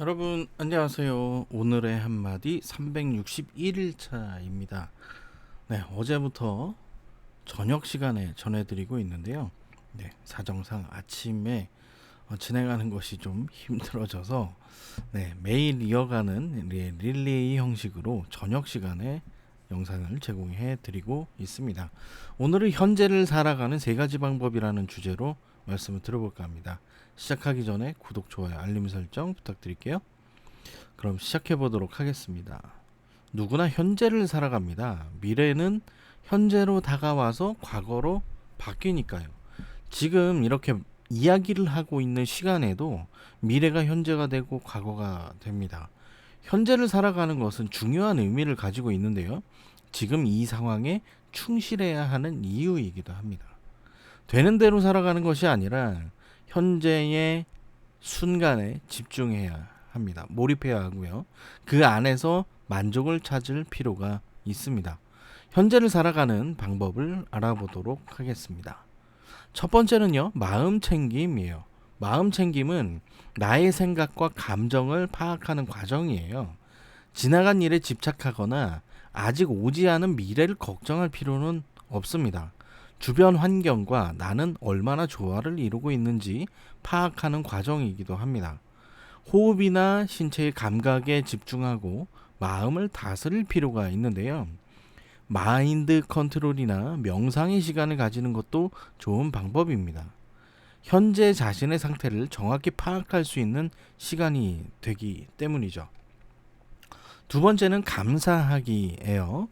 여러분 안녕하세요. 오늘의 한마디 361일차입니다. 네, 어제부터 저녁 시간에 전해드리고 있는데요. 네, 사정상 아침에 어, 진행하는 것이 좀 힘들어져서 네, 매일 이어가는 리- 릴레이 형식으로 저녁 시간에 영상을 제공해 드리고 있습니다. 오늘은 현재를 살아가는 세 가지 방법이라는 주제로 말씀을 들어볼까 합니다. 시작하기 전에 구독, 좋아요, 알림 설정 부탁드릴게요. 그럼 시작해 보도록 하겠습니다. 누구나 현재를 살아갑니다. 미래는 현재로 다가와서 과거로 바뀌니까요. 지금 이렇게 이야기를 하고 있는 시간에도 미래가 현재가 되고 과거가 됩니다. 현재를 살아가는 것은 중요한 의미를 가지고 있는데요. 지금 이 상황에 충실해야 하는 이유이기도 합니다. 되는 대로 살아가는 것이 아니라 현재의 순간에 집중해야 합니다. 몰입해야 하고요. 그 안에서 만족을 찾을 필요가 있습니다. 현재를 살아가는 방법을 알아보도록 하겠습니다. 첫 번째는요, 마음 챙김이에요. 마음 챙김은 나의 생각과 감정을 파악하는 과정이에요. 지나간 일에 집착하거나 아직 오지 않은 미래를 걱정할 필요는 없습니다. 주변 환경과 나는 얼마나 조화를 이루고 있는지 파악하는 과정이기도 합니다. 호흡이나 신체의 감각에 집중하고 마음을 다스릴 필요가 있는데요. 마인드 컨트롤이나 명상의 시간을 가지는 것도 좋은 방법입니다. 현재 자신의 상태를 정확히 파악할 수 있는 시간이 되기 때문이죠. 두 번째는 감사하기예요.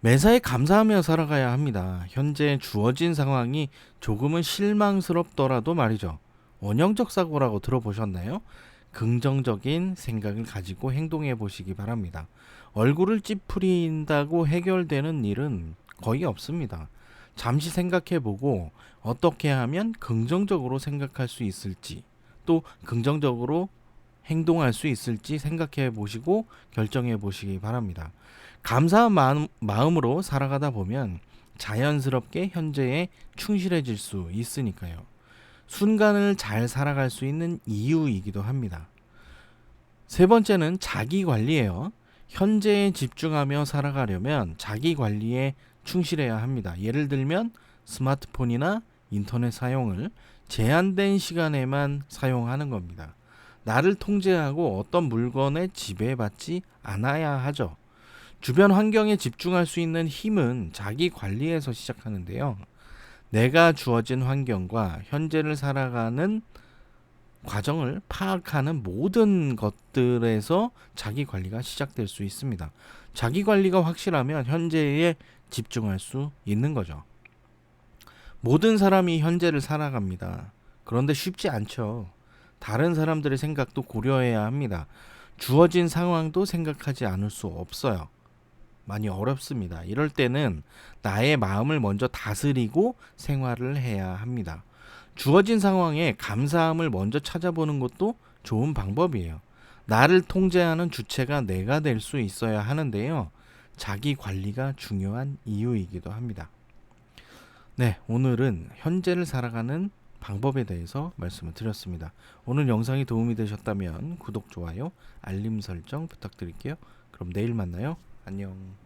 매사에 감사하며 살아가야 합니다. 현재 주어진 상황이 조금은 실망스럽더라도 말이죠. 원형적 사고라고 들어보셨나요? 긍정적인 생각을 가지고 행동해 보시기 바랍니다. 얼굴을 찌푸린다고 해결되는 일은 거의 없습니다. 잠시 생각해 보고 어떻게 하면 긍정적으로 생각할 수 있을지 또 긍정적으로 행동할 수 있을지 생각해 보시고 결정해 보시기 바랍니다. 감사한 마음, 마음으로 살아가다 보면 자연스럽게 현재에 충실해질 수 있으니까요. 순간을 잘 살아갈 수 있는 이유이기도 합니다. 세 번째는 자기 관리예요. 현재에 집중하며 살아가려면 자기 관리에 충실해야 합니다. 예를 들면 스마트폰이나 인터넷 사용을 제한된 시간에만 사용하는 겁니다. 나를 통제하고 어떤 물건에 지배받지 않아야 하죠. 주변 환경에 집중할 수 있는 힘은 자기 관리에서 시작하는데요. 내가 주어진 환경과 현재를 살아가는 과정을 파악하는 모든 것들에서 자기 관리가 시작될 수 있습니다. 자기 관리가 확실하면 현재에 집중할 수 있는 거죠. 모든 사람이 현재를 살아갑니다. 그런데 쉽지 않죠. 다른 사람들의 생각도 고려해야 합니다. 주어진 상황도 생각하지 않을 수 없어요. 많이 어렵습니다. 이럴 때는 나의 마음을 먼저 다스리고 생활을 해야 합니다. 주어진 상황에 감사함을 먼저 찾아보는 것도 좋은 방법이에요. 나를 통제하는 주체가 내가 될 수 있어야 하는데요. 자기 관리가 중요한 이유이기도 합니다. 네, 오늘은 현재를 살아가는 방법에 대해서 말씀을 드렸습니다. 오늘 영상이 도움이 되셨다면 구독, 좋아요, 알림 설정 부탁드릴게요. 그럼 내일 만나요. 안녕.